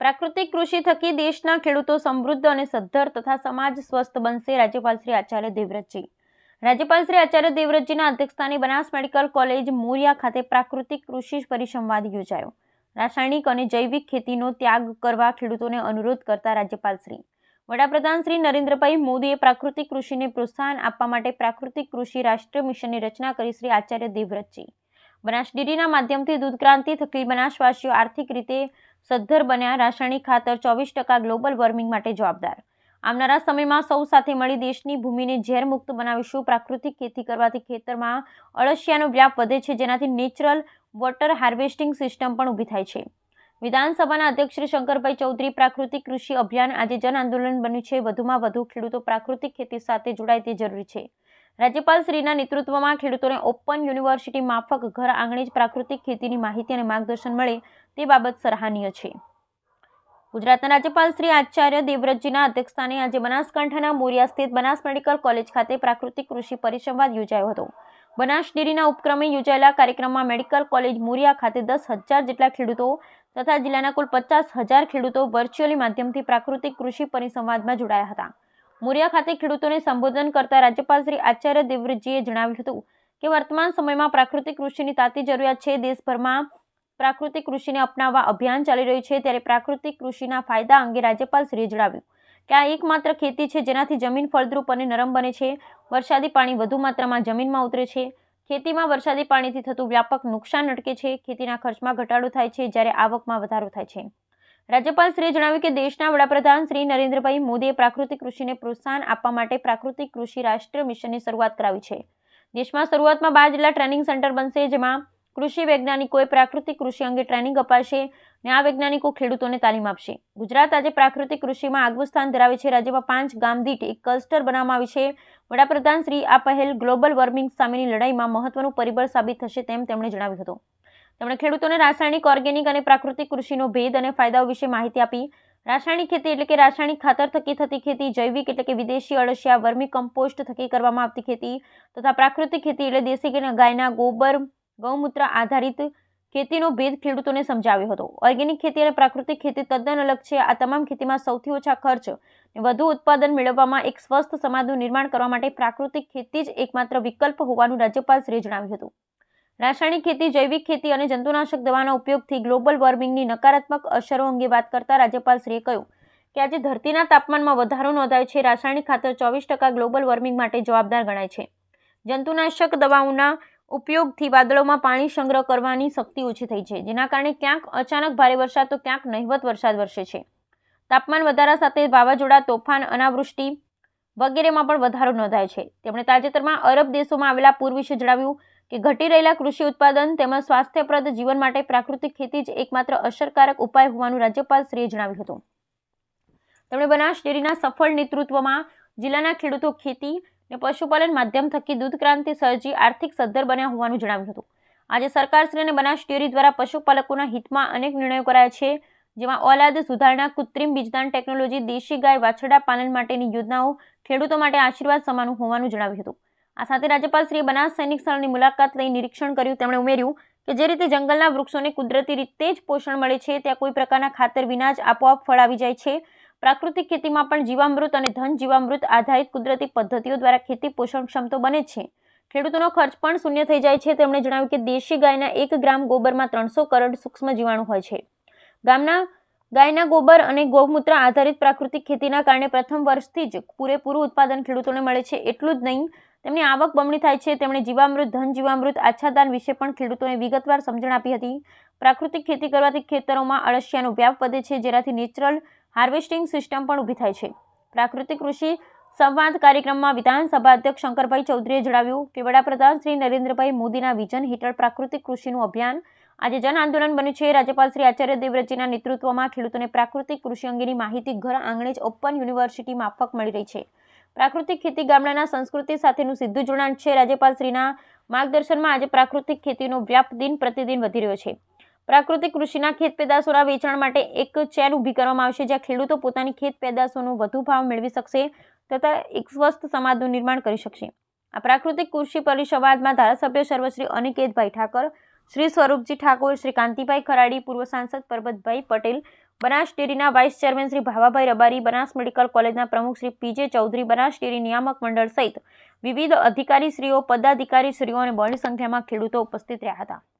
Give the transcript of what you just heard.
પ્રાકૃતિક કૃષિ થકી દેશના ખેડૂતો સમૃદ્ધ અને સદ્ધર તથા સમાજ સ્વસ્થ બનશે, રાજ્યપાલ શ્રી આચાર્ય દેવવ્રતજી. રાજ્યપાલ શ્રી આચાર્ય દેવવ્રતજીના અધ્યક્ષસ્થાને બનાસ મેડિકલ કોલેજ મોરિયા ખાતે પ્રાકૃતિક કૃષિ પરિસંવાદ યોજાયો. રાસાયણિક અને જૈવિક ખેતીનો ત્યાગ કરવા ખેડૂતોને અનુરોધ કરતા રાજ્યપાલ શ્રી. વડાપ્રધાન શ્રી નરેન્દ્રભાઈ મોદીએ પ્રાકૃતિક કૃષિને પ્રોત્સાહન આપવા માટે પ્રાકૃતિક કૃષિ રાષ્ટ્રીય મિશનની રચના કરી શ્રી આચાર્ય દેવવ્રતજી. બનાસ ડેરીના માધ્યમથી દૂધ ક્રાંતિ થકી બનાસવાસીઓ આર્થિક રીતે સદ્ધર બન્યા રાસાયણિક ખાતર ચોવીસ ટકા ગ્લોબલ વોર્મિંગ માટે જવાબદાર. આવનારા સમયમાં સૌ સાથે મળી દેશની ભૂમિને ઝેરમુક્ત બનાવીશું. પ્રાકૃતિક ખેતી કરવાથી ખેતરમાં અળસિયાનો વ્યાપ વધે છે, જેનાથી નેચરલ વોટર હાર્વેસ્ટિંગ સિસ્ટમ પણ ઊભી થાય છે. વિધાનસભાના અધ્યક્ષ શ્રી શંકરભાઈ ચૌધરી પ્રાકૃતિક કૃષિ અભિયાન આજે જન આંદોલન બન્યું છે. વધુમાં વધુ ખેડૂતો પ્રાકૃતિક ખેતી સાથે જોડાય તે જરૂરી છે. રાજ્યપાલ શ્રીના નેતૃત્વમાં ખેડૂતોને ઓપન યુનિવર્સિટી માફક ઘર આંગણે જ પ્રાકૃતિક ખેતીની માહિતી અને માર્ગદર્શન મળે તે બાબત સરાહનીય છે. ગુજરાતના રાજ્યપાલ શ્રી આચાર્ય દેવવ્રતજીના અધ્યક્ષસ્થાને આજે બનાસકાંઠાના મોરિયા સ્થિત બનાસ મેડિકલ કોલેજ ખાતે પ્રાકૃતિક કૃષિ પરિસંવાદ યોજાયો હતો. બનાસ ડેરીના ઉપક્રમે યોજાયેલા કાર્યક્રમમાં મેડિકલ કોલેજ મોરિયા ખાતે દસ હજાર જેટલા ખેડૂતો તથા જિલ્લાના કુલ પચાસ હજાર ખેડૂતો વર્ચ્યુઅલી માધ્યમથી પ્રાકૃતિક કૃષિ પરિસંવાદમાં જોડાયા હતા. મોરિયા ખાતે ખેડૂતોને સંબોધન કરતા રાજ્યપાલ શ્રી આચાર્ય દેવવ્રતજીએ જણાવ્યું હતું કે, વર્તમાન સમયમાં પ્રાકૃતિક કૃષિની તાતી જરૂરિયાત છે. દેશભરમાં પ્રાકૃતિક કૃષિને અપનાવવા અભિયાન ચાલી રહ્યું છે ત્યારે પ્રાકૃતિક કૃષિના ફાયદા અંગે રાજ્યપાલ શ્રીએ જણાવ્યું કે આ એકમાત્ર ખેતી છે જેનાથી જમીન ફળદ્રુપ અને નરમ બને છે. વરસાદી પાણી વધુ માત્રામાં જમીનમાં ઉતરે છે. ખેતીમાં વરસાદી પાણીથી થતું વ્યાપક નુકસાન અટકે છે. ખેતીના ખર્ચમાં ઘટાડો થાય છે જ્યારે આવકમાં વધારો થાય છે. રાજ્યપાલ શ્રીએ જણાવ્યું કે દેશના વડાપ્રધાન શ્રી નરેન્દ્રભાઈ મોદીએ પ્રાકૃતિક કૃષિને પ્રોત્સાહન આપવા માટે પ્રાકૃતિક કૃષિ રાષ્ટ્રીય મિશનની શરૂઆત કરાવી છે. દેશમાં શરૂઆતમાં બાર જિલ્લા ટ્રેનિંગ સેન્ટર બનશે જેમાં કૃષિ વૈજ્ઞાનિકોએ પ્રાકૃતિક કૃષિ અંગે ટ્રેનિંગ અપાશે અને આ વૈજ્ઞાનિકો ખેડૂતોને તાલીમ આપશે. ગુજરાત આજે પ્રાકૃતિક કૃષિમાં આગવું સ્થાન ધરાવે છે. રાજ્યમાં પાંચ ગામ દીઠ એક ક્લસ્ટર બનાવવામાં આવી છે. વડાપ્રધાન શ્રી આ પહેલ ગ્લોબલ વોર્મિંગ સામેની લડાઈમાં મહત્વનું પરિબળ સાબિત થશે તેમ તેમણે જણાવ્યું હતું. તેમણે ખેડૂતોને રાસાયણિક, ઓર્ગેનિક અને પ્રાકૃતિક કૃષિનો ભેદ અને ફાયદાઓ વિશે માહિતી આપી. રાસાયણિક ખેતી એટલે કે રાસાયણિક ખાતર થકી થતી ખેતી, જૈવિક એટલે કે વિદેશી અળસિયા, વર્મી કમ્પોસ્ટ થકી કરવામાં આવતી ખેતી તથા પ્રાકૃતિક ખેતી એટલે દેશી ગાયના, ગોબર ગૌમૂત્ર આધારિત ખેતીનો ભેદ ખેડૂતોને સમજાવ્યો હતો. ઓર્ગેનિક ખેતી અને પ્રાકૃતિક ખેતી તદ્દન અલગ છે. આ તમામ ખેતીમાં સૌથી ઓછા ખર્ચ વધુ ઉત્પાદન મેળવવામાં એક સ્વસ્થ સમાજનું નિર્માણ કરવા માટે પ્રાકૃતિક ખેતી જ એકમાત્ર વિકલ્પ હોવાનું રાજ્યપાલશ્રીએ જણાવ્યું હતું. રાસાયણિક ખેતી, જૈવિક ખેતી અને જંતુનાશક દવાના ઉપયોગથી ગ્લોબલ વોર્મિંગની નકારાત્મક અસરો અંગે વાત કરતા રાજ્યપાલશ્રીએ કહ્યું કે આજે ધરતીના તાપમાનમાં વધારો નોંધાય છે. રાસાયણિક ખાતર ચોવીસ ટકા ગ્લોબલ વોર્મિંગ માટે જવાબદાર ગણાય છે. જંતુનાશક દવાઓના ઉપયોગથી વાદળોમાં પાણી સંગ્રહ કરવાની શક્તિ ઓછી થઈ છે. જેના કારણે ક્યાંક અચાનક ભારે વરસાદ તો ક્યાંક નહિવત વરસાદ વરસે છે. તાપમાન વધારા સાથે વાવાઝોડા, તોફાન, અનાવૃષ્ટિ વગેરેમાં પણ વધારો નોંધાય છે. તેમણે તાજેતરમાં અરબ દેશોમાં આવેલા પૂર વિશે જણાવ્યું કે ઘટી રહેલા કૃષિ ઉત્પાદન તેમજ સ્વાસ્થ્યપ્રદ જીવન માટે પ્રાકૃતિક ખેતી જ એકમાત્ર અસરકારક ઉપાય હોવાનું રાજ્યપાલ શ્રીએ જણાવ્યું હતું. તેમણે બનાસ ડેરીના સફળ નેતૃત્વમાં જિલ્લાના ખેડૂતો ખેતી અને પશુપાલન માધ્યમ થકી દૂધ ક્રાંતિ સર્જી આર્થિક સદ્ધર બન્યા હોવાનું જણાવ્યું હતું. આજે સરકારશ્રી અને બનાસ ડેરી દ્વારા પશુપાલકોના હિતમાં અનેક નિર્ણયો કરાયા છે, જેમાં ઓલાદ સુધારણા, કૃત્રિમ બીજદાન ટેકનોલોજી, દેશી ગાય વાછરડા પાલન માટેની યોજનાઓ, ખેડૂતો માટે આશીર્વાદ સમાનું હોવાનું જણાવ્યું હતું. આ સાથે રાજ્યપાલશ્રીએ બનાસ સૈનિક સ્થળની મુલાકાત લઈ નિરીક્ષણ કર્યું. તેમણે ઉમેર્યું કે જે રીતે જંગલના વૃક્ષોને કુદરતી રીતે જ પોષણ મળે છે, ત્યાં કોઈ પ્રકારના ખાતર વિના જ આપોઆપ ફળ આવી જાય છે. પ્રાકૃતિક ખેતીમાં પણ જીવામૃત અને ધન જીવામૃત આધારિત કુદરતી પદ્ધતિઓ દ્વારા ખેતી પોષણક્ષમ તો બને છે. ખેડૂતોનો ખર્ચ પણ શૂન્ય થઈ જાય છે. તેમણે જણાવ્યું કે દેશી ગાયના એક ગ્રામ ગોબરમાં ત્રણસો કરોડ સૂક્ષ્મ જીવાણુ હોય છે. ગામના ગાયના ગોબર અને ગૌમૂત્ર આધારિત પ્રાકૃતિક ખેતીના કારણે પ્રથમ વર્ષથી જ પૂરેપૂરું ઉત્પાદન ખેડૂતોને મળે છે. એટલું જ નહીં, તેમની આવક બમણી થાય છે. તેમણે જીવામૃત, ધન જીવામૃત, આચ્છાદાન વિશે પણ ખેડૂતોને વિગતવાર સમજણ આપી હતી. પ્રાકૃતિક ખેતી કરવાથી ખેતરોમાં અળસિયાનો વ્યાપ વધે છે, જેનાથી નેચરલ હાર્વેસ્ટિંગ સિસ્ટમ પણ ઊભી થાય છે. પ્રાકૃતિક કૃષિ સંવાદ કાર્યક્રમમાં વિધાનસભા અધ્યક્ષ શંકરભાઈ ચૌધરીએ જણાવ્યું કે વડાપ્રધાન શ્રી નરેન્દ્રભાઈ મોદીના વિઝન હેઠળ પ્રાકૃતિક કૃષિનું અભિયાન આજે જન આંદોલન બન્યું છે. રાજ્યપાલ શ્રી આચાર્ય દેવવ્રતજીના નેતૃત્વમાં ખેડૂતોને પ્રાકૃતિક કૃષિ અંગેની માહિતી ઘર આંગણે જ ઓપન યુનિવર્સિટી માફક મળી રહી છે. પ્રાકૃતિક ખેતી ગામડાના સંસ્કૃતિ સાથેનું સીધું જોડાણ છે. રાજ્યપાલશ્રીના માર્ગદર્શનમાં આજે પ્રાકૃતિક ખેતીનો વ્યાપ દિન પ્રતિદિન વધી રહ્યો છે. પ્રાકૃતિક કૃષિના ખેત પેદાશોના વેચાણ માટે એક ચેન ઊભી કરવામાં આવશે, જ્યાં ખેડૂતો પોતાની ખેત પેદાશોનો વધુ ભાવ મેળવી શકશે તથા એક સ્વસ્થ સમાજનું નિર્માણ કરી શકશે. આ પ્રાકૃતિક કૃષિ પરિસંવાદમાં ધારાસભ્ય સર્વશ્રી અનિકેતભાઈ ઠાકર, શ્રી સ્વરૂપજી ઠાકોર, શ્રી કાંતિભાઈ ખરાડી, પૂર્વ સાંસદ પરબતભાઈ પટેલ, બનાસ ડેરીના vice chairman Shri Bhavabhai Rabari, Banas medical કોલેજના પ્રમુખ શ્રી પીજે ચૌધરી, બનાસ ડેરી નિયામક મંડળ સહિત વિવિધ અધિકારીશ્રીઓ, પદાધિકારીશ્રીઓ અને બહોળી સંખ્યામાં ખેડૂતો ઉપસ્થિત રહ્યા હતા.